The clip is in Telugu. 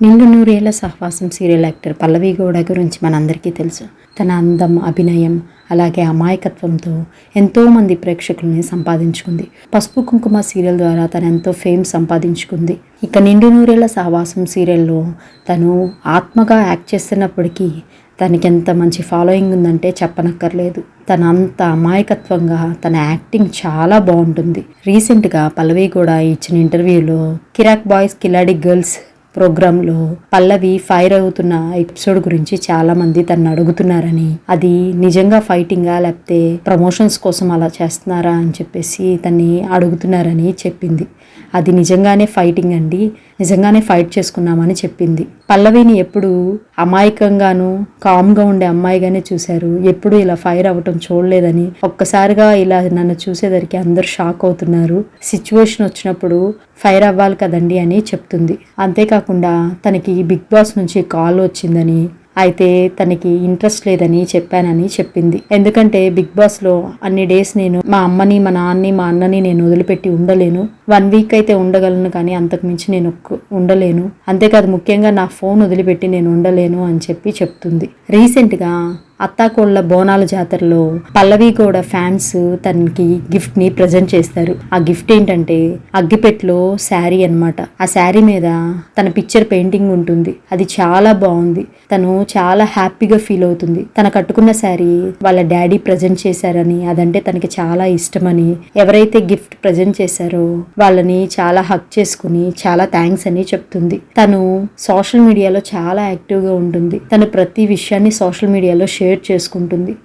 నిండు నూరేళ్ళ సహవాసం సీరియల్ యాక్టర్ పల్లవి గౌడ గురించి మనందరికీ తెలుసు. తన అందం అభినయం అలాగే అమాయకత్వంతో ఎంతోమంది ప్రేక్షకుల్ని సంపాదించుకుంది. పసుపు కుంకుమ సీరియల్ ద్వారా తను ఎంతో ఫేమ్ సంపాదించుకుంది. ఇక నిండు నూరేళ్ళ సహవాసం సీరియల్లో తను ఆత్మగా యాక్ట్ చేస్తున్నప్పటికీ తనకి ఎంత మంచి ఫాలోయింగ్ ఉందంటే చెప్పనక్కర్లేదు. తన అంత అమాయకత్వంగా తన యాక్టింగ్ చాలా బాగుంటుంది. రీసెంట్గా పల్లవి కూడా ఇచ్చిన ఇంటర్వ్యూలో కిరాక్ బాయ్స్ కిలాడి గర్ల్స్ ప్రోగ్రాంలో పల్లవి ఫైర్ అవుతున్న ఎపిసోడ్ గురించి చాలా మంది తను అడుగుతున్నారని అది నిజంగా ఫైటింగా లేకపోతే ప్రమోషన్స్ కోసం అలా చేస్తున్నారా అని చెప్పేసి తన్ని అడుగుతున్నారని చెప్పింది. అది నిజంగానే ఫైటింగ్ అండి నిజంగానే ఫైట్ చేసుకున్నామని చెప్పింది. పల్లవిని ఎప్పుడు అమాయకంగాను కామ్గా ఉండే అమ్మాయిగానే చూశారు. ఎప్పుడు ఇలా ఫైర్ అవ్వటం చూడలేదని ఒక్కసారిగా ఇలా నన్ను చూసేసరికి అందరూ షాక్ అవుతున్నారు. సిచ్యువేషన్ వచ్చినప్పుడు ఫైర్ అవ్వాలి కదండి అని చెప్తుంది. అంతేకాకుండా తనకి బిగ్ బాస్ నుంచి కాల్ వచ్చిందని అయితే తనకి ఇంట్రెస్ట్ లేదని చెప్పానని చెప్పింది. ఎందుకంటే బిగ్ బాస్లో అన్ని డేస్ నేను మా అమ్మని మా నాన్నని మా అన్నని నేను వదిలిపెట్టి ఉండలేను. వన్ వీక్ అయితే ఉండగలను కానీ అంతకు మించి నేను ఉండలేను. అంతేకాదు ముఖ్యంగా నా ఫోన్ వదిలిపెట్టి నేను ఉండలేను అని చెప్పి చెప్తుంది. రీసెంట్గా అత్తాకోళ్ళ బోనాల జాతరలో పల్లవి కూడా ఫ్యాన్స్ తనకి గిఫ్ట్ని ప్రజెంట్ చేస్తారు. ఆ గిఫ్ట్ ఏంటంటే అగ్గిపెట్లో శారీ అన్నమాట. ఆ శారీ మీద తన పిక్చర్ పెయింటింగ్ ఉంటుంది. అది చాలా బాగుంది. తను చాలా హ్యాపీగా ఫీల్ అవుతుంది. తన కట్టుకున్న శారీ వాళ్ళ డాడీ ప్రజెంట్ చేశారని అదంటే తనకి చాలా ఇష్టమని ఎవరైతే గిఫ్ట్ ప్రజెంట్ చేశారో వాళ్ళని చాలా హక్ చేసుకుని చాలా థ్యాంక్స్ అని చెప్తుంది. తను సోషల్ మీడియాలో చాలా యాక్టివ్గా ఉంటుంది. తను ప్రతి విషయాన్ని సోషల్ మీడియాలో షేర్ షేర్ చేసుకుంటుంది.